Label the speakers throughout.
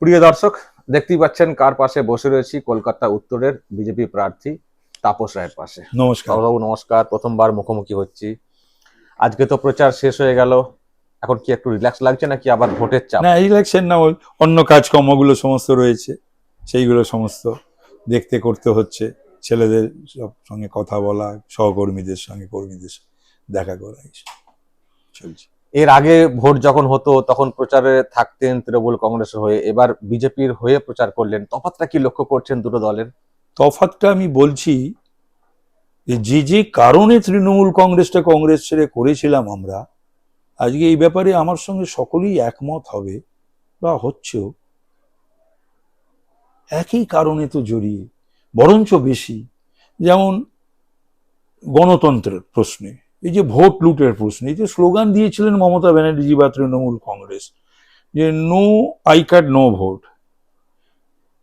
Speaker 1: প্রিয় দর্শক দেখতেই পাচ্ছেন কার পাশে বসে রয়েছি কলকাতা উত্তরের বিজেপি প্রার্থী তাপস রায়ের পাশে।
Speaker 2: নমস্কার।
Speaker 1: বাবু নমস্কার। প্রথমবার মুখোমুখি হচ্ছি। আজকে তো প্রচার শেষ হয়ে গেল। এখন কি একটু রিল্যাক্স লাগছে নাকি আবার ভোটের চাপ?
Speaker 2: না ইলেকশন না ওই অন্য কাজকর্মগুলো সমস্ত রয়েছে। সেইগুলো সমস্ত দেখতে করতে হচ্ছে। ছেলেদের সব সঙ্গে কথা বলা সহকর্মীদের সঙ্গে কর্মীদের দেখা করা এইসব। চলছে।
Speaker 1: এর আগে ভোট যখন হতো, তখন প্রচারে থাকতেন তৃণমূল কংগ্রেসের হয়ে। এবার বিজেপির হয়ে প্রচার করলেন। তফাতটা কি লক্ষ্য করছেন দুটো দলের?
Speaker 2: তফাতটা আমি বলছি যে যে কারণে তৃণমূল কংগ্রেসটা কংগ্রেস ছেড়ে করেছিলাম আমরা, আজকে এই ব্যাপারে আমার সঙ্গে সকলেই একমত হবে বা হচ্ছেও। একই কারণে তো জড়িয়ে, বরঞ্চ বেশি। যেমন গণতন্ত্রের প্রশ্নে। এই যে ভোট লুটের প্রশ্নে, এই যে স্লোগান দিয়েছিলেন মমতা ব্যানার্জি বা তৃণমূল কংগ্রেস যে no, I card no vote.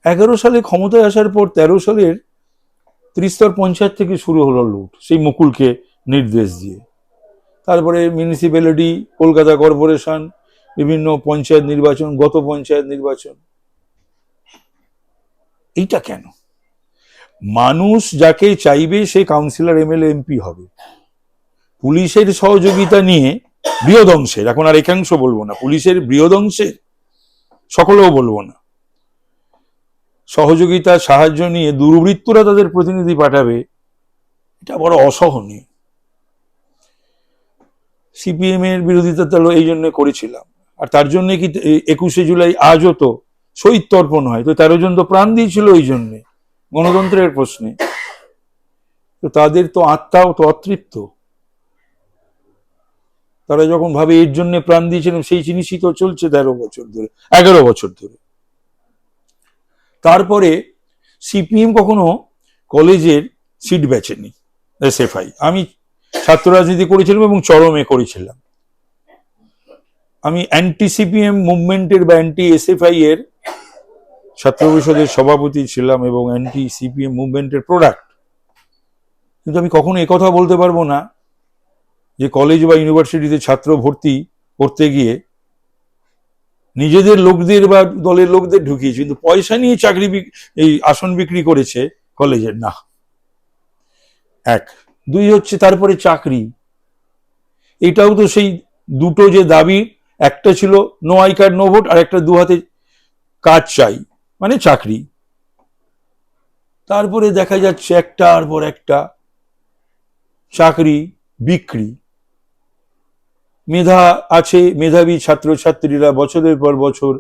Speaker 2: এগারো সালে ক্ষমতায় আসার পর তেরো সালের ত্রিস্তর পঞ্চায়েত থেকে শুরু হলো লুট, সেই মুকুলকে নির্দেশ দিয়ে। তারপরে মিউনিসিপ্যালিটি কলকাতা কর্পোরেশন, বিভিন্ন পঞ্চায়েত নির্বাচন, গত পঞ্চায়েত নির্বাচন। এইটা কেন? মানুষ যাকে চাইবে সে কাউন্সিলর, এমএলএ, এমপি হবে। পুলিশের সহযোগিতা নিয়ে বৃহৎ অংশের এখন আর একাংশ বলব না, পুলিশের বৃহৎ অংশের সকলেও বলব না। সহযোগিতা, সাহায্য নিয়ে দুর্বৃত্তরা তাদের প্রতিনিধি পাঠাবে, এটা বড় অসহনীয়। সিপিএম এর বিরোধিতা তো এই জন্য করেছিলাম। আর তার জন্য কি একুশে জুলাই আজও তো শহীদ তর্পণ হয়, তো তেরো জন তো প্রাণ দিয়েছিল ওই জন্যে, গণতন্ত্রের প্রশ্নে। তো তাদের তো আত্মাও তো অতৃপ্ত। তারা যখন ভাবে এর জন্য প্রাণ দিয়েছিলেন, সেই জিনিসই তো চলছে তেরো বছর ধরে, এগারো বছর ধরে। তারপরে সিপিএম কখনো কলেজের সিট বেচেনি, এসএফআই। আমি ছাত্র রাজনীতি করেছিলাম এবং চরমে করেছিলাম। আমি অ্যান্টি সিপিএম মুভমেন্টের বা অ্যান্টি এসএফআই এর ছাত্র পরিষদের সভাপতি ছিলাম এবং অ্যান্টি সিপিএম মুভমেন্টের প্রোডাক্ট কিন্তু আমি কখনো একথা বলতে পারব না। যে কলেজ বা ইউনিভার্সিটিতে ছাত্র ভর্তি করতে গিয়ে নিজেদের লোকদের বা দলের লোকদের ঢুকিয়েছে, কিন্তু পয়সা নিয়ে চাকরি এই আসন বিক্রি করেছে কলেজের না। এক। দুই হচ্ছে তারপরে চাকরি। এটাও তো সেই দুটো যে দাবি, একটা ছিল no I card no vote আর একটা দু হাতে কাজ চাই মানে চাকরি। তারপরে দেখা যাচ্ছে একটার পর একটা চাকরি, বিক্রি। মেধা আছে মেধাবী ছাত্রছাত্রীরা বছরের পর বছর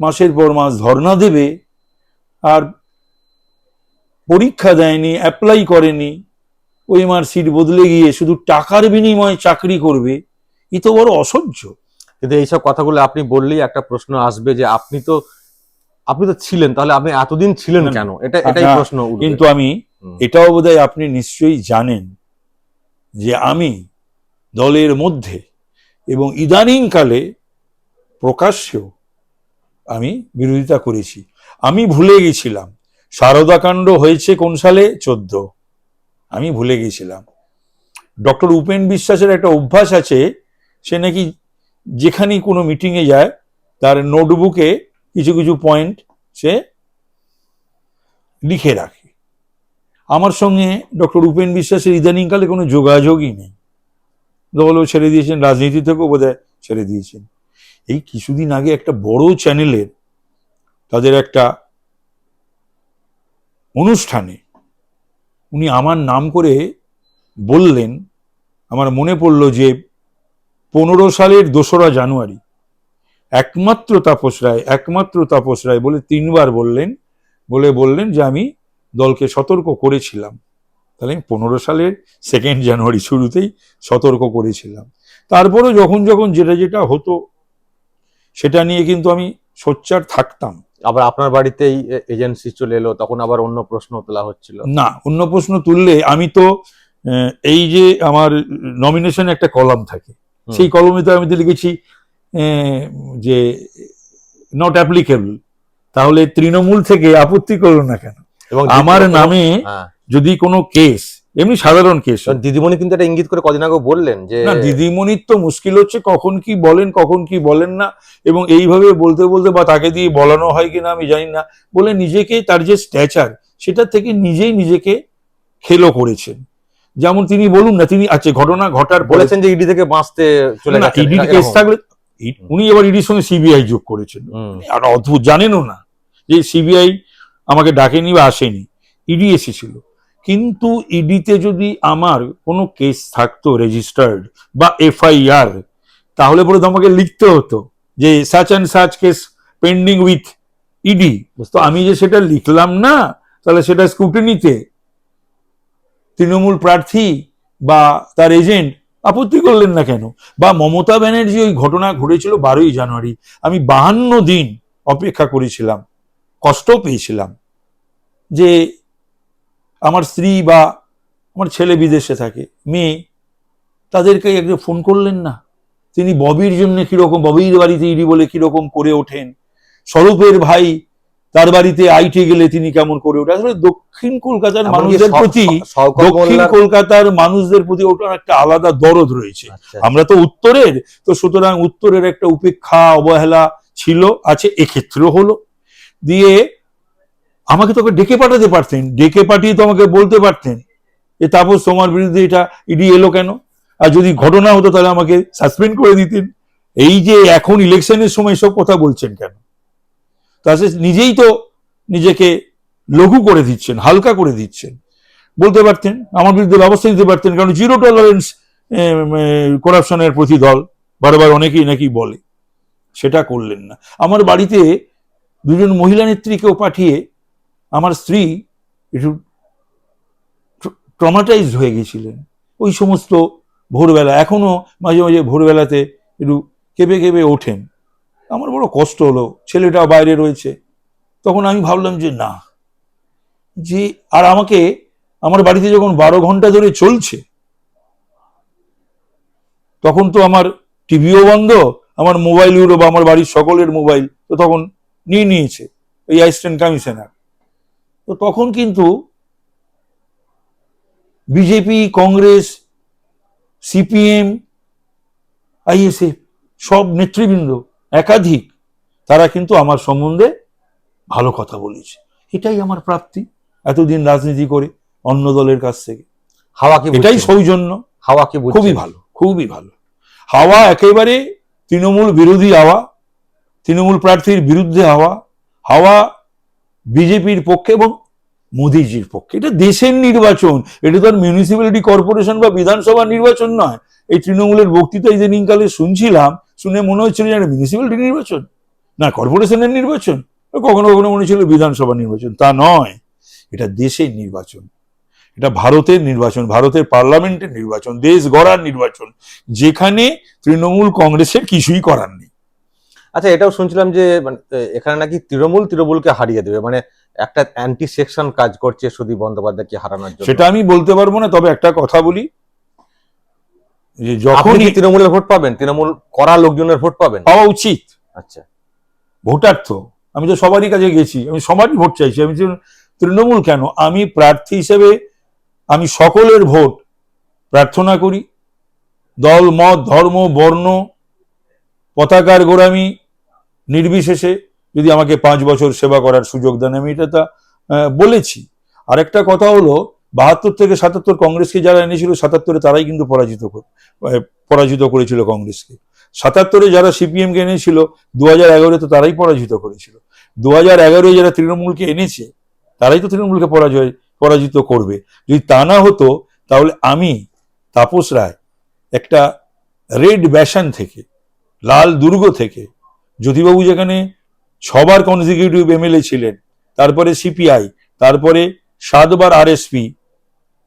Speaker 2: মাসের পর মাস ধর্ণা দেবে আর পরীক্ষা দেয়নি অ্যাপ্লাই করেনি ওই মার সিট বদলে গিয়ে শুধু টাকার বিনিময়ে চাকরি করবে এ তো বড় অসহ্য।
Speaker 1: কিন্তু এইসব কথাগুলো আপনি বললেই একটা প্রশ্ন আসবে যে আপনি তো আপনি তো ছিলেন তাহলে আপনি এতদিন ছিলেন
Speaker 2: না।
Speaker 1: কেন? এটা এটাই
Speaker 2: হ্যাঁ,
Speaker 1: প্রশ্ন
Speaker 2: কিন্তু আমি এটাও বোধহয় আপনি নিশ্চয়ই জানেন যে আমি দলের মধ্যে এবং ইদানিংকালে প্রকাশ্যেও আমি বিরোধিতা করেছি। আমি ভুলে গেছিলাম, শারদাকাণ্ড হয়েছে কোন সালে? চোদ্দ। আমি ভুলে গেছিলাম। ডক্টর উপেন বিশ্বাসের একটা অভ্যাস আছে, সে নাকি যেখানেই কোনো মিটিংয়ে যায়, তার নোটবুকে কিছু কিছু পয়েন্ট সে লিখে রাখে। আমার সঙ্গে ডক্টর উপেন বিশ্বাসের ইদানিংকালে কোনো যোগাযোগই নেই। দলও ছেড়ে দিয়েছেন, রাজনীতি থেকেও বোধহয় ছেড়ে দিয়েছেন। এই কিছুদিন আগে একটা বড় চ্যানেলের তাদের একটা অনুষ্ঠানে উনি আমার নাম করে বললেন, আমার মনে পড়ল যে পনেরো সালের দোসরা জানুয়ারি, একমাত্র তাপস রায়, একমাত্র তাপস রায় বলে তিনবার বললেন, বলে বললেন যে আমি দলকে সতর্ক করেছিলাম। তাহলে আমি পনেরো সালের সেকেন্ড জানুয়ারি শুরুতেই সতর্ক করেছিলাম। তারপরে যখন যখন যেটা যেটা হতো সেটা নিয়ে কিন্তু আমি সোচ্চার থাকতাম।
Speaker 1: আবার আপনার বাড়িতেই এজেন্সি চলে এলো তখন আবার অন্য প্রশ্ন তোলা হচ্ছিল।
Speaker 2: না অন্য প্রশ্ন তুললে আমি তো এই যে আমার নমিনেশন একটা কলাম থাকে সেই কলমে তো আমি তো লিখেছি আহ, যে নট অ্যাপ্লিকেবল তাহলে তৃণমূল থেকে আপত্তি করল না কেন?
Speaker 1: এবং
Speaker 2: আমার নামে
Speaker 1: হ্যাঁ,
Speaker 2: যদি কোনো কেস এমনি সাধারণ কেস
Speaker 1: দিদিমণি কিন্তু একটা ইঙ্গিত করে কদিন আগে বললেন যে
Speaker 2: না দিদিমণির তো মুশকিল হচ্ছে কখন কি বলেন কখন কি বলেন না এবং এইভাবে বলতে বলতে বা তাকে দিয়ে বলানো হয় কিনা আমি জানি না বলে নিজেকে তার যে স্ট্যাচার সেটা থেকে নিজেই নিজেকে খেলো করেছেন। যেমন তিনি বলুন না তিনি আছে ঘটনা ঘটার
Speaker 1: বলেছেন যে ইডি থেকে বাঁচতে চলে
Speaker 2: না
Speaker 1: এরকম।
Speaker 2: কেস থাকলে উনি এবার ইডির সঙ্গে সিবিআই যোগ করেছেন। আর অদ্ভুত জানেনও না যে সিবিআই আমাকে ডাকেনি বা আসেনি ইডি এসেছিল। কিন্তু ইডিতে যদি আমার কোনো কেস থাকতো রেজিস্টার্ড বা এফআইআর তাহলে পরে তো আমাকে লিখতে হতো যে such and such case pending with ED তো আমি যে সেটা লিখলাম না, তাহলে সেটা স্ক্রুটিনিতে তৃণমূল প্রার্থী বা তার এজেন্ট আপত্তি করলেন না কেন? বা মমতা ব্যানার্জি ওই ঘটনা ঘটেছিল বারোই জানুয়ারি, আমি বাহান্ন দিন অপেক্ষা করেছিলাম, কষ্ট পেয়েছিলাম যে আমার স্ত্রী বা আমার ছেলে বিদেশে থাকে মেয়ে তাদেরকে একটু ফোন করলেন না? তিনি ববির জন্য কীরকম ববির বাড়িতে ইডি বলে কীরকম করে ওঠেন? স্বরূপের ভাই তার বাড়িতে আইটে গেলে তিনি কেমন করে ওঠেন? আসলে দক্ষিণ কলকাতার মানুষদের প্রতি দক্ষিণ কলকাতার মানুষদের প্রতি ওটার একটা আলাদা দরদ রয়েছে।
Speaker 1: আচ্ছা,
Speaker 2: আমরা তো উত্তরের তো সুতরাং উত্তরের একটা উপেক্ষা অবহেলা ছিল আছে এক্ষেত্রেও হলো। দিয়ে আমাকে তোকে ডেকে পাঠাতে পারতেন, ডেকে পাঠিয়ে তো আমাকে বলতে পারতেন যে, তাপস, তোমার বিরুদ্ধে এটা ইডি এলো কেন? আর যদি ঘটনা হতো, তাহলে আমাকে সাসপেন্ড করে দিতেন। এই যে এখন ইলেকশনের সময় সব কথা বলছেন কেন? তাহলে নিজেই তো নিজেকে লঘু করে দিচ্ছেন, হালকা করে দিচ্ছেন। বলতে পারতেন, আমার বিরুদ্ধে ব্যবস্থা নিতে পারতেন, কারণ জিরো টলারেন্স করাপশনের প্রতি দল বারবার অনেকেই নাকি বলে। সেটা করলেন না। আমার বাড়িতে দুজন মহিলা নেত্রীকেও পাঠিয়ে আমার স্ত্রী একটু ট্রমাটাইজড হয়ে গেছিলেন। ওই সমস্ত ভোরবেলা, এখনও মাঝে মাঝে ভোরবেলাতে একটু কেঁপে কেঁপে ওঠেন। আমার বড় কষ্ট হলো, ছেলেটাও বাইরে রয়েছে। তখন আমি ভাবলাম যে না, যে আর আমাকে, আমার বাড়িতে যখন বারো ঘণ্টা ধরে চলছে, তখন তো আমার টিভিও বন্ধ, আমার মোবাইলগুলো বা আমার বাড়ির সকলের মোবাইল তো তখন নিয়ে নিয়েছে, এই অ্যাসিস্ট্যান্ট কমিশনার তো তখন কিন্তু বিজেপি কংগ্রেস সিপিএম আইএসএফ সব নেতৃবৃন্দ একাধিক তারা কিন্তু আমার সম্বন্ধে ভালো কথা বলেছে। এটাই আমার প্রাপ্তি এতদিন রাজনীতি করে অন্য দলের কাছ থেকে।
Speaker 1: হাওয়াকে
Speaker 2: এটাই সৌজন্য।
Speaker 1: হাওয়াকে
Speaker 2: খুবই ভালো খুবই ভালো। হাওয়া একেবারে তৃণমূল বিরোধী হাওয়া তৃণমূল প্রার্থীর বিরুদ্ধে হাওয়া। হাওয়া বিজেপির পক্ষে এবং মোদিজির পক্ষে। এটা দেশের নির্বাচন। এটা তো আর মিউনিসিপ্যালিটি কর্পোরেশন বা বিধানসভা নির্বাচন নয়। এই তৃণমূলের বক্তৃতা ইদানিং কালে শুনছিলাম, শুনে মনে হচ্ছিল যে মিউনিসিপ্যালিটি নির্বাচন। না কর্পোরেশনের নির্বাচন। কখনো কখনো মনে ছিল বিধানসভা নির্বাচন। তা নয়। এটা দেশের নির্বাচন। এটা ভারতের নির্বাচন, ভারতের পার্লামেন্টের নির্বাচন, দেশ গড়ার নির্বাচন। যেখানে তৃণমূল কংগ্রেসের কিছুই করার নেই।
Speaker 1: আচ্ছা এটাও শুনছিলাম যে মানে, এখানে নাকি তৃণমূল তৃণমূলকে হারিয়ে দেবে। মানে একটা অ্যান্টি সেকশন কাজ করছে সুদীপ বন্দ্যোপাধ্যায়কে হারানোর জন্য।
Speaker 2: সেটা আমি বলতে পারব না তবে একটা কথা বলি। যে যখনই
Speaker 1: তৃণমূলের ভোট পাবেন? তৃণমূল করা লোকজনের ভোট পাবেন?
Speaker 2: পাওয়া উচিত।
Speaker 1: আচ্ছা।
Speaker 2: ভোটার তো আমি তো সবারই কাছে গেছি আমি সবারই ভোট চাইছি আমি তৃণমূল কেন? আমি প্রার্থী হিসেবে আমি সকলের ভোট প্রার্থনা করি। দল মত ধর্ম বর্ণ পতাকার গোড়ামি নির্বিশেষে যদি আমাকে পাঁচ বছর সেবা করার সুযোগ দেন, আমি এটা তা বলেছি। আরেকটা কথা হলো, বাহাত্তর থেকে সাতাত্তর কংগ্রেসকে যারা এনেছিল, সাতাত্তরে তারাই কিন্তু পরাজিত পরাজিত করেছিল কংগ্রেসকে। সাতাত্তরে যারা সিপিএম কে এনেছিল দু হাজার এগারোতে তারাই পরাজিত করেছিল। দু হাজার এগারোয় যারা তৃণমূলকে এনেছে, তারাই তো তৃণমূলকে পরাজয়, পরাজিত করবে। যদি তা না হতো, তাহলে আমি, তাপস রায়, একটা রেড ব্যাশন থেকে, লাল দুর্গ থেকে জ্যোতিবাবু যেখানে ছবার কনজিকিউটিভ এমএলএ ছিলেন, তারপরে সিপিআই তারপরে সাতবার আরএসপি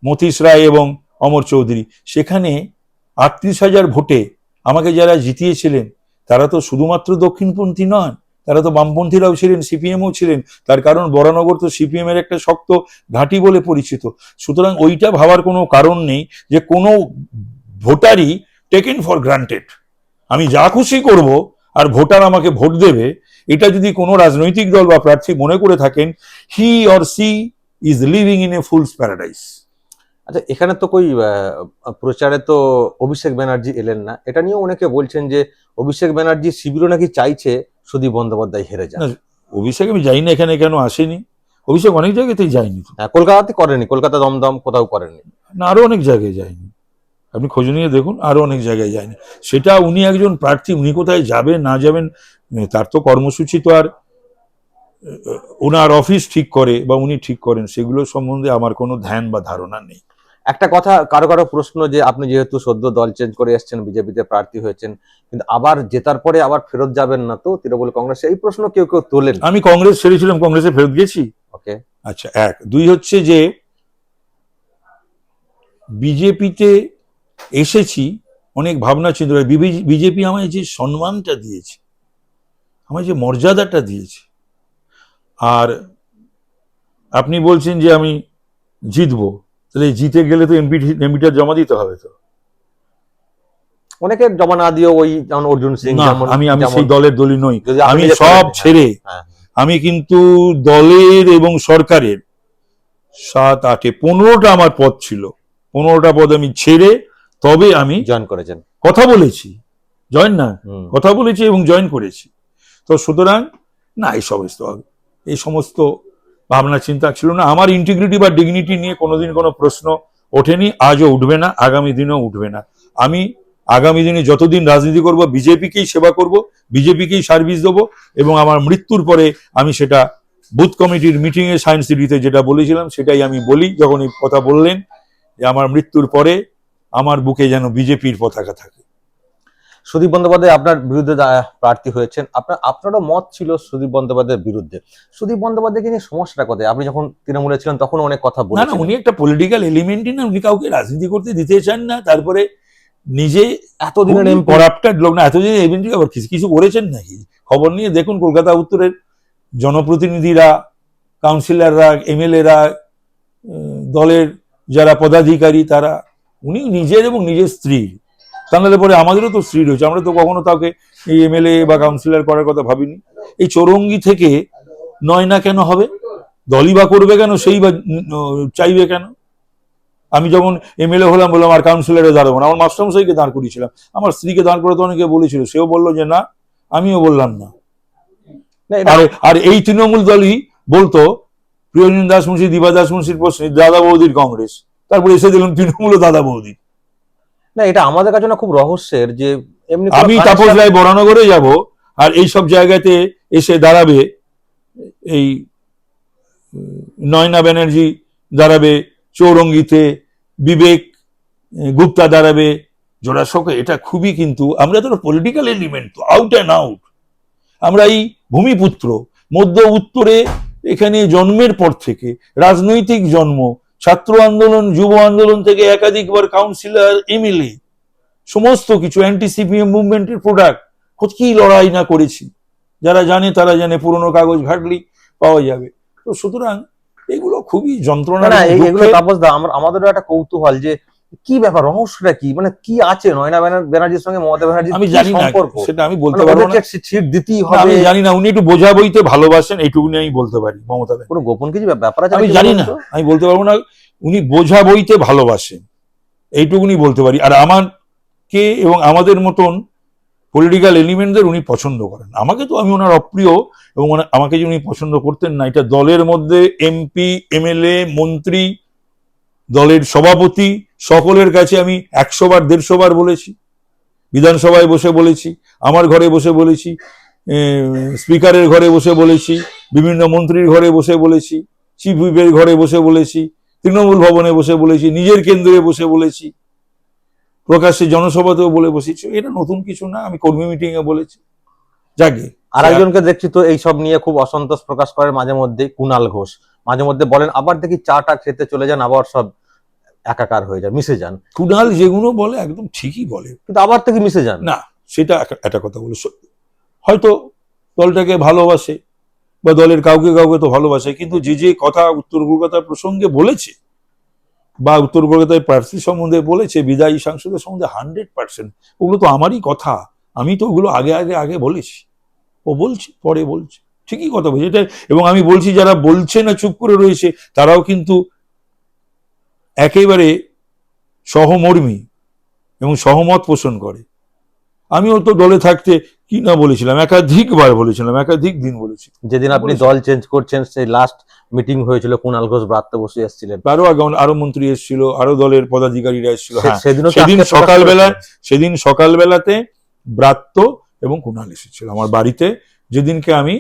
Speaker 2: মতীশ রায় এবং অমর চৌধুরী, সেখানে আটত্রিশ হাজার ভোটে আমাকে যারা জিতিয়েছিলেন, তারা তো শুধুমাত্র দক্ষিণপন্থী নন, তারা তো বামপন্থীরাও ছিলেন সিপিএমও ছিলেন, তার কারণ বরানগর তো সিপিএম এর একটা শক্ত ঘাঁটি বলে পরিচিত। সুতরাং ওইটা ভাবার কোনো কারণ নেই যে কোনো ভোটারই টেকেন ফর গ্রান্টেড আমি যা খুশি করব আর ভোটার আমাকে ভোট দেবে এটা যদি কোনো রাজনৈতিক দল বা প্রার্থী মনে করে থাকেন he or she is living in a fool's paradise
Speaker 1: আচ্ছা এখানে তো কই প্রচারে তো অভিষেক ব্যানার্জি এলেন না। এটা নিয়েও অনেকে বলছেন যে অভিষেক ব্যানার্জি শিবিরও নাকি চাইছে সুদীপ বন্দ্যোপাধ্যায় হেরে যান
Speaker 2: অভিষেক আমি যাই না এখানে কেন আসেনি। অভিষেক অনেক জায়গাতেই যায়নি।
Speaker 1: হ্যাঁ, কলকাতাতে করেনি কলকাতা দমদম কোথাও করেনি।
Speaker 2: না আরও অনেক জায়গায় যায়নি। আপনি খোঁজ নিয়ে দেখুন আরও অনেক জায়গায় যায়নি। সেটা উনি একজন প্রার্থী উনি কোথায় যাবেন না যাবেন তার তো কর্মসূচি তো আর ওনার অফিস ঠিক করে বা উনি ঠিক করেন সেগুলো সম্বন্ধে আমার কোনো ধ্যান বা ধারণা নেই।
Speaker 1: একটা কথা কারও কারও প্রশ্ন যে আপনি যেহেতু সদ্য দল চেঞ্জ করে এসেছেন বিজেপিতে প্রার্থী হয়েছেন কিন্তু আবার জেতার পরে আবার ফেরত যাবেন না তো তৃণমূল কংগ্রেসে? এই প্রশ্ন কেউ কেউ তোলেন?
Speaker 2: আমি কংগ্রেস ছেড়েছিলাম কংগ্রেসে ফেরত গেছি।
Speaker 1: ওকে।
Speaker 2: আচ্ছা এক। দুই হচ্ছে যে বিজেপিতে এসেছি অনেক ভাবনা চিন্তা করে বিজেপি আমায় যে সম্মানটা দিয়েছে আমায় যে মর্যাদাটা দিয়েছে আর আপনি বলছেন যে আমি জিতবো তাহলে জিতে গেলে তো এমপি এমপিটা জমা দিতে হবে তো।
Speaker 1: অনেকে জমা না দিয়ে ওই যেমন অর্জুন সিং
Speaker 2: আমি আমি সেই দলের দলই নই। আমি সব ছেড়ে
Speaker 1: হ্যাঁ,
Speaker 2: আমি কিন্তু দলের এবং সরকারের সাত আটে পনেরোটা আমার পদ ছিল। পনেরোটা পদ আমি ছেড়ে তবে আমি
Speaker 1: জয়েন করেছেন।
Speaker 2: কথা বলেছি। জয়েন না কথা বলেছি এবং জয়েন করেছি। তো সুতরাং না এই সমস্ত এই সমস্ত ভাবনা চিন্তা ছিল না। আমার ইন্টিগ্রিটি বা ডিগনিটি নিয়ে কোনোদিন কোনো প্রশ্ন ওঠেনি আজও উঠবে না আগামী দিনেও উঠবে না। আমি আগামী দিনে যতদিন রাজনীতি করব বিজেপিকেই সেবা করব বিজেপিকেই সার্ভিস দেবো এবং আমার মৃত্যুর পরে আমি সেটা বুথ কমিটির মিটিং এ সায়েন্স সিটিতে যেটা বলেছিলাম সেটাই আমি বলি। যখন এই কথা বললেন যে আমার মৃত্যুর পরে আমার বুকে যেন বিজেপির পতাকা থাকে।
Speaker 1: সুদীপ বন্দ্যোপাধ্যায় আপনার বিরুদ্ধে প্রার্থী হয়েছেন আপনার আপনারও মত ছিল সুদীপ বন্দ্যোপাধ্যায়ের বিরুদ্ধে। সুদীপ বন্দ্যোপাধ্যায়কে নিয়ে সমস্যাটা কোথায়? আপনি যখন তৃণমূলে ছিলেন তখন অনেক কথা
Speaker 2: বলেন না উনি একটা পলিটিক্যাল এলিমেন্টই না উনি কাউকে রাজনীতি করতে দিতে চান না তারপরে নিজে
Speaker 1: এতদিনের
Speaker 2: করাপ্টেড লোক না এতদিন এমপি আবার কিছু কিছু করেছেন নাকি? খবর নিয়ে দেখুন কলকাতা উত্তরের জনপ্রতিনিধিরা কাউন্সিলররা এমএলএরা দলের যারা পদাধিকারী তারা উনি নিজের এবং নিজের স্ত্রী। তাহলে পরে আমাদেরও তো স্ত্রী রয়েছে আমরা তো কখনো তাকে এই এমএলএ বা কাউন্সিলর করার কথা ভাবিনি। এই চৌরঙ্গি থেকে নয় না কেন হবে? দলই বা করবে কেন? সেই বা চাইবে কেন? আমি যখন এমএলএ হলাম বললাম আর কাউন্সিলরে দাঁড়াবো না। আমার মাস্টারমশাইকে দাঁড় করিয়েছিলাম। আমার স্ত্রীকে দাঁড় করাতে অনেকে বলেছিল সেও বলল যে না আমিও বললাম না। আর এই তৃণমূল দলই বলতো প্রিয়জন দাস মুন্সি দিবা দাস মুন্সির প্রশ্নে দাদা বৌদির কংগ্রেস। তারপরে এসে দিলাম তৃণমূল দাদা বৌদি।
Speaker 1: না এটা আমাদের কাছে না খুব রহস্যের যে এমনি
Speaker 2: আমি তাপস রায় বরানগরে যাব আর এই সব জায়গাতে এসে দাঁড়াবে এই নয়না ব্যানার্জি দাঁড়াবে চৌরঙ্গিতে বিবেক গুপ্তা দাঁড়াবে জোড়াশোকে এটা খুবই কিন্তু আমরা তো পলিটিক্যাল এলিমেন্ট তো আউট অ্যান্ড আউট আমরা এই ভূমিপুত্র মধ্য উত্তরে এখানে জন্মের পর থেকে রাজনৈতিক জন্ম ছাত্র আন্দোলন যুব আন্দোলন থেকে একাধিকবার কাউন্সিলর এমএলএ সমস্ত কিছু অ্যান্টি সিপিএম মুভমেন্টের প্রোডাক্ট কি লড়াই না করেছি? যারা জানে তারা জানে পুরনো কাগজ ঘাটলি পাওয়া যাবে। তো সুতরাং এগুলো খুবই যন্ত্রণা
Speaker 1: এগুলো তাপস দা আমাদেরও একটা কৌতূহল যে কি ব্যাপার? রহস্যটা কি? মানে কি আছে? নয়না ব্যানার্জির সঙ্গে মমতা ব্যানার্জির
Speaker 2: আমি জানি না সেটা আমি
Speaker 1: মানে
Speaker 2: বলতে পারব না।
Speaker 1: সিট দিতেই হবে
Speaker 2: আমি জানি না উনি একটু বোঝা বইতে ভালোবাসেন এইটুকুনি আমি বলতে পারি মমতা ব্যানার্জি।
Speaker 1: কোনো গোপন কিছু ব্যাপার আছে
Speaker 2: আমি জানি না আমি বলতে পারব না উনি বোঝা বইতে ভালোবাসেন এইটুকুনি বলতে পারি। আর আমাকে এবং আমাদের মতন পলিটিক্যাল এলিমেন্টদের উনি পছন্দ করেন। আমাকে তো আমি ওনার অপ্রিয় এবং আমাকে যে উনি পছন্দ করতেন না এটা দলের মধ্যে এমপি এমএলএ মন্ত্রী দলের সভাপতি সকলের কাছে আমি একশো বার, দেড়শো বার বলেছি। বিধানসভায় বসে বলেছি, আমার ঘরে বসে বলেছি স্পিকারের ঘরে বসে বলেছি, বিভিন্ন মন্ত্রীর ঘরে বসে বলেছি, চিফ হুইপের ঘরে বসে বলেছি, তৃণমূল ভবনে বসে বলেছি, নিজের কেন্দ্রে বসে বলেছি, প্রকাশ্যে জনসভাতেও বলে বসেছি। এটা নতুন কিছু না, আমি কর্মী মিটিং এ বলেছি। যাকে
Speaker 1: আর একজনকে দেখছি তো এইসব নিয়ে খুব অসন্তোষ প্রকাশ করে মাঝে মধ্যে কুনাল ঘোষ। মাঝে মধ্যে বলেন, আবার দেখি চাটা খেতে চলে যান, আবার সব একাকার হয়ে যায় মিশে যান।
Speaker 2: কুণাল যেগুলো বলে একদম ঠিকই বলে।
Speaker 1: কিন্তু আবার থেকে মিশে যান।
Speaker 2: না সেটা একটা কথা বলে। সত্যি। হয়তো দলটাকে ভালোবাসে বা দলের কাউকে কাউকে তো ভালোবাসে কিন্তু যে যে কথা উত্তর কলকাতার প্রসঙ্গে বলেছে বা উত্তর কলকাতায় প্রার্থী সম্বন্ধে বলেছে বিদায়ী সাংসদের সম্বন্ধে হান্ড্রেড পার্সেন্ট ওগুলো তো আমারই কথা। আমি তো ওগুলো আগে আগে আগে বলেছি। ও বলছে পরে বলছে। ঠিকই কথা বলছে। এটা এবং আমি বলছি যারা বলছে না চুপ করে রয়েছে তারাও কিন্তু একেবারে সহমর্মী এবং সহমত পোষণ করে। আমিও তো দলে থাকতে কি না বলেছিলাম একাধিকবার বলেছিলাম একাধিক দিন বলেছি
Speaker 1: যেদিন আপনি দল চেঞ্জ করছেন সেই লাস্ট মিটিং হয়েছিল কুণাল ঘোষ ব্রাত্য বসু এসেছিলেন।
Speaker 2: আরও আগে আরও মন্ত্রী এসেছিল আরও দলের পদাধিকারীরা এসেছিল হ্যাঁ। সেদিন সকালবেলা সেদিন সকালবেলাতে ব্রাত্য এবং কুণাল এসেছিল আমার বাড়িতে যেদিনকে আমি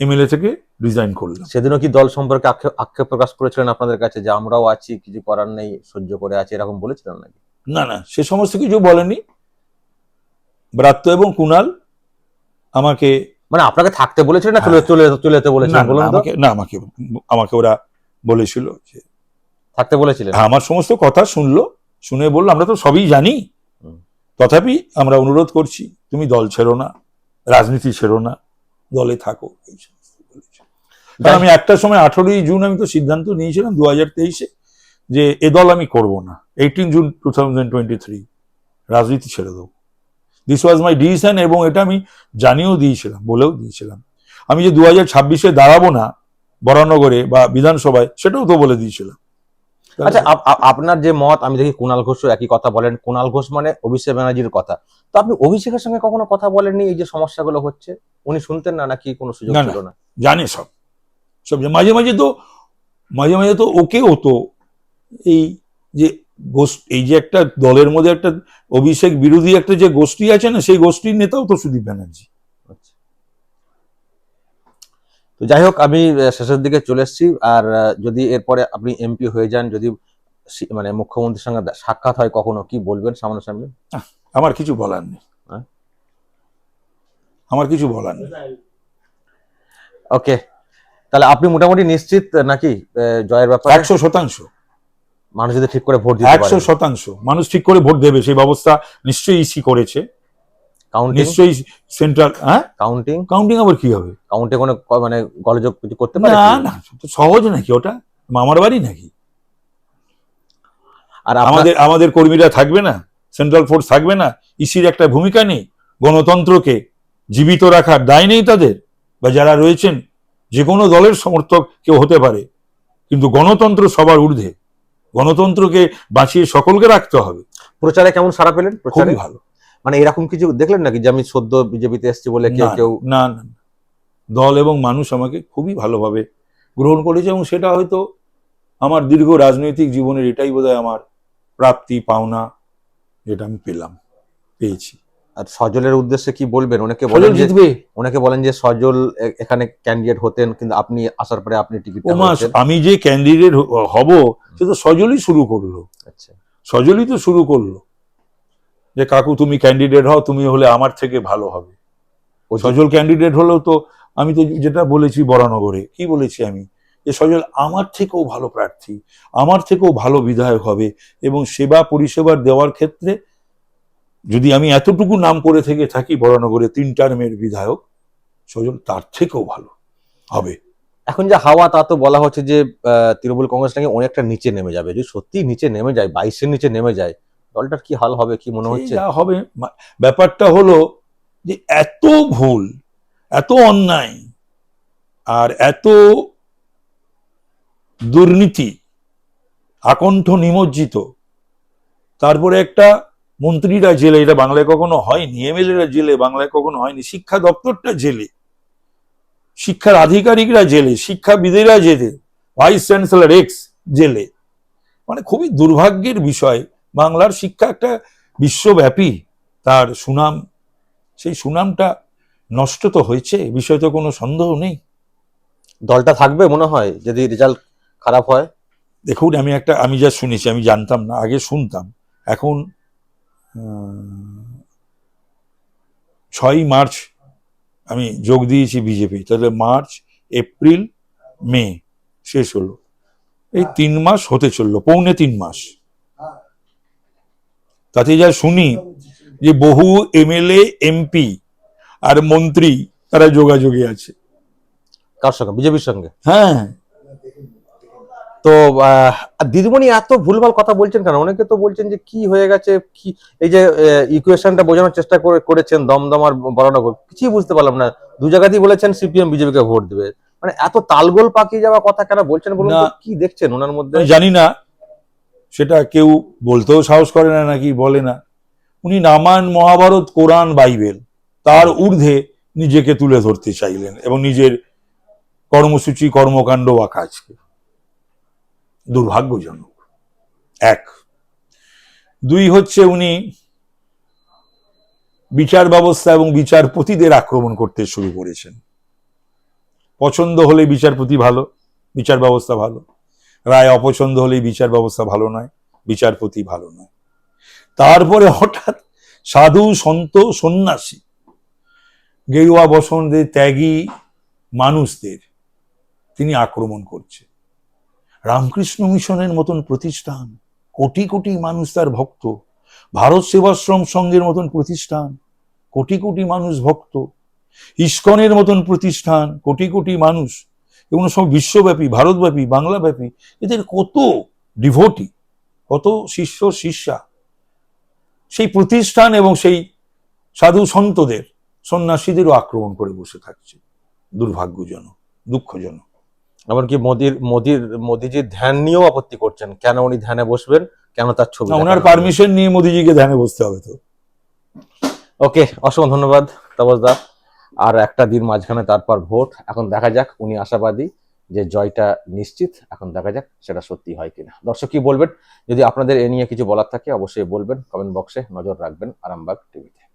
Speaker 2: এমএলএ থেকে রিজাইন করলাম
Speaker 1: সেদিনও কি দল সম্পর্কে আক্ষেপ প্রকাশ করেছিলেন আপনাদের কাছে যে আমরাও আছি কিছু করার নেই সহ্য করে আছি এরকম বলেছিলেন নাকি?
Speaker 2: না না সে সমস্ত কিছু বলেনি। ব্রাত্য এবং কুণাল আমাকে
Speaker 1: মানে আপনাকে থাকতে বলেছিলেন না চলে
Speaker 2: হ্যাঁ।
Speaker 1: চলে চলে যেতে বলেছিলেন
Speaker 2: না,
Speaker 1: বলুন তো।
Speaker 2: না আমাকে আমাকে ওরা বলেছিল যে
Speaker 1: থাকতে বলেছিলেন?
Speaker 2: হ্যাঁ, আমার সমস্ত কথা শুনলো শুনে বলল আমরা তো সবই জানি। তথাপি আমরা অনুরোধ করছি তুমি দল ছেড়ো না রাজনীতি ছেড়ো না। দলে থাকো এই সমস্ত বলেছে। কারণ আমি একটা সময় আঠারোই জুন আমি তো সিদ্ধান্ত নিয়েছিলাম দু হাজার তেইশে যে এ দল আমি করব না। Eighteen June two thousand twenty three রাজনীতি ছেড়ে দেবো। দিস ওয়াজ মাই ডিসিশন এবং এটা আমি জানিয়েও দিয়েছিলাম বলেও দিয়েছিলাম। আমি যে দু হাজার ছাব্বিশে দাঁড়াবো না বরানগরে বা বিধানসভায় সেটাও তো বলে দিয়েছিলাম।
Speaker 1: আচ্ছা আপ- আপ- আপনার যে মত আমি দেখি কুণাল ঘোষ একই কথা বলেন। কুণাল ঘোষ মানে অভিষেক ব্যানার্জির কথা। তো আপনি অভিষেকের সঙ্গে কখনো কথা বলেননি এই যে সমস্যাগুলো হচ্ছে? উনি শুনতেন না নাকি কোনো সুযোগ। ছিল না?
Speaker 2: জানে সব। সব মাঝে মাঝে তো মাঝে মাঝে তো ওকে হতো এই যে গোষ্ঠ এই যে একটা দলের মধ্যে একটা অভিষেক বিরোধী একটা যে গোষ্ঠী আছে না সেই গোষ্ঠীর নেতাও তো সুদীপ ব্যানার্জি
Speaker 1: আচ্ছা। তো যাই হোক আমি শেষের দিকে চলে এসেছি। আর যদি এরপরে আপনি এমপি হয়ে যান যদি মানে মুখ্যমন্ত্রীর সঙ্গে সাক্ষাৎ হয় কখনো কি বলবেন সামনাসামনি
Speaker 2: আমার কিছু বলার নেই।
Speaker 1: হ্যাঁ?
Speaker 2: আমার কিছু বলার নেই।
Speaker 1: ওকে। তাহলে আপনি মোটামুটি নিশ্চিত নাকি জয়ের ব্যাপারে?
Speaker 2: একশো শতাংশ।
Speaker 1: মানুষ যদি ঠিক করে ভোট দিতে
Speaker 2: একশো শতাংশ। মানুষ ঠিক করে ভোট দেবে সেই ব্যবস্থা নিশ্চয়ই ইসি করেছে। নিশ্চয়ই সেন্ট্রাল হ্যাঁ?
Speaker 1: কাউন্টিং
Speaker 2: কাউন্টিং আবার কি হবে?
Speaker 1: কাউন্টে কোনো মানে গলযোগ কিছু করতে পারে
Speaker 2: না? না সহজ নাকি ওটা? মামার বাড়ি নাকি?
Speaker 1: আর আমাদের
Speaker 2: আমাদের কর্মীরা থাকবে না? সেন্ট্রাল ফোর্স থাকবে না? ইসির একটা ভূমিকা নেই? গণতন্ত্রকে জীবিত রাখার দায় নেই তাদের? বা যারা রয়েছেন যে কোনো দলের সমর্থক কেউ হতে পারে। কিন্তু গণতন্ত্র সবার ঊর্ধ্বে। গণতন্ত্রকে বাঁচিয়ে সকলকে রাখতে হবে।
Speaker 1: প্রচারে কেমন সারা পেলেন? প্রচারে?
Speaker 2: ভালো।
Speaker 1: মানে এরকম কিছু দেখলেন নাকি যে আমি সদ্য বিজেপিতে এসেছি বলে কেউ কেউ
Speaker 2: না। দল এবং মানুষ আমাকে খুবই ভালোভাবে গ্রহণ করেছে এবং সেটা হয়তো আমার দীর্ঘ রাজনৈতিক জীবনের এটাই বোধহয় আমার প্রাপ্তি পাওনা যেটা আমি পেলাম পেয়েছি।
Speaker 1: আর সজলের উদ্দেশ্যে কি বলবেন? অনেকে বলেন যে
Speaker 2: জিতবে।
Speaker 1: অনেকে বলেন যে সজল এখানে ক্যান্ডিডেট হতেন কিন্তু আপনি আসার পরে আপনি টিকিট
Speaker 2: আমি যে ক্যান্ডিডেট হব সে তো সজলই শুরু করল।
Speaker 1: আচ্ছা।
Speaker 2: সজলই তো শুরু করল। যে কাকু তুমি ক্যান্ডিডেট হও তুমি হলে আমার থেকে ভালো হবে।
Speaker 1: ও
Speaker 2: সজল ক্যান্ডিডেট হলেও তো আমি তো যেটা বলেছি বরানগরে কি বলেছি আমি? যে সজল আমার থেকেও ভালো প্রার্থী আমার থেকেও ভালো বিধায়ক হবে এবং সেবা পরিষেবার দেওয়ার ক্ষেত্রে যদি আমি এতটুকু নাম করে থেকে থাকি বরানগরে তিন টার্মের বিধায়ক সজল তার থেকেও ভালো হবে।
Speaker 1: এখন যে হাওয়া তা তো বলা হচ্ছে যে তৃণমূল কংগ্রেস নাকি অনেকটা নিচে নেমে যাবে। যদি সত্যি নিচে নেমে যায় বাইশের নিচে নেমে যায় দলটার কি হাল হবে কি মনে হচ্ছে?
Speaker 2: যা হবে ব্যাপারটা হলো যে এত ভুল এত অন্যায় আর এত দুর্নীতি আকণ্ঠ নিমজ্জিত তারপরে একটা মন্ত্রীরা জেলে এটা বাংলায় কখনো হয়নি এমএলএরা জেলে বাংলায় কখনো হয়নি শিক্ষা দপ্তরটা জেলে শিক্ষার আধিকারিকরা জেলে শিক্ষাবিদেরা জেলে ভাইস চ্যান্সেলর এক্স জেলে মানে খুবই দুর্ভাগ্যের বিষয়। বাংলার শিক্ষা একটা বিশ্বব্যাপী তার সুনাম। সেই সুনামটা নষ্ট তো হয়েছে বিষয়ে তো কোনো সন্দেহ নেই।
Speaker 1: দলটা থাকবে মনে হয় যদি রেজাল্ট খারাপ হয়?
Speaker 2: দেখুন আমি একটা আমি যা শুনেছি আমি জানতাম না আগে শুনতাম। এখন ছয়ই মার্চ আমি যোগ দিয়েছি বিজেপি তাহলে মার্চ এপ্রিল মে শেষ হলো। এই তিন মাস হতে চলল পৌনে তিন মাস। তাতে যা শুনি যে বহু এমএলএ এমপি আর মন্ত্রী তারা যোগাযোগে আছে।
Speaker 1: কার সঙ্গে? বিজেপির সঙ্গে?
Speaker 2: হ্যাঁ।
Speaker 1: তো দিদিমণি এত ভুলভাল কথা বলছেন কেন? অনেকে তো বলছেন যে কি হয়ে গেছে কি এই যে ইকুয়েশনটা বোঝানোর চেষ্টা করে করেছেন দমদম আর বরানগর কিছুই বুঝতে পারলাম না। দু জায়গাতেই বলেছেন সিপিএম বিজেপিকে ভোট দেবে। মানে এত তালগোল পাকিয়ে যাওয়া কথা কেন বলছেন বলুন কি দেখছেন ওনার মধ্যে?
Speaker 2: জানি না। সেটা কেউ বলতেও সাহস করে না, নাকি বলে না। উনি রামায়ণ, মহাভারত, কোরআন, বাইবেল, তার ঊর্ধ্বে নিজেকে তুলে ধরতে চাইলেন এবং নিজের কর্মসূচি, কর্মকাণ্ড বা কাজকে। দুর্ভাগ্যজনক। এক। দুই হচ্ছে উনি বিচার ব্যবস্থা এবং বিচারপতিদের আক্রমণ করতে শুরু করেছেন। পছন্দ হলে বিচারপতি ভালো, বিচার ব্যবস্থা ভালো। রায় অপছন্দ হলেই বিচার ব্যবস্থা ভালো নয়, বিচারপতি ভালো নয়। তারপরে হঠাৎ সাধু সন্ত সন্ন্যাসী, গেরুয়া বসন্তের ত্যাগী মানুষদের তিনি আক্রমণ করছে। রামকৃষ্ণ মিশনের মতন প্রতিষ্ঠান, কোটি কোটি মানুষ তার ভক্ত, ভারত সেবাশ্রম সংঘের মতন প্রতিষ্ঠান, কোটি কোটি মানুষ ভক্ত, ইস্কনের মতন প্রতিষ্ঠান, কোটি কোটি মানুষ এগুলো সব বিশ্বব্যাপী ভারতব্যাপী বাংলাব্যাপী এদের কত ডিভোটি কত শিষ্য শিষ্যা। সেই প্রতিষ্ঠান এবং সেই সাধু সন্তদের সন্ন্যাসীদেরও আক্রমণ করে বসে থাকছে। দুর্ভাগ্যজনক দুঃখজনক।
Speaker 1: এমনকি মোদির মোদির মোদিজির ধ্যান নিয়েও আপত্তি করছেন? কেন উনি ধ্যানে বসবেন? কেন তার ছবি
Speaker 2: ওনার পারমিশন নিয়ে মোদিজিকে ধ্যানে বসতে হবে তো।
Speaker 1: ওকে অসংখ্য ধন্যবাদ তাপসদা আর একটা দিন মাঝখানে তারপর ভোট। এখন দেখা যাক, উনি আশাবাদী যে জয়টা নিশ্চিত। এখন দেখা যাক সেটা সত্যি হয় কিনা। দর্শক কি বলবেন? যদি আপনাদের এ নিয়ে কিছু বলার থাকে, অবশ্যই বলবেন। কমেন্ট বক্সে নজর রাখবেন আরামবাগ টিভিতে।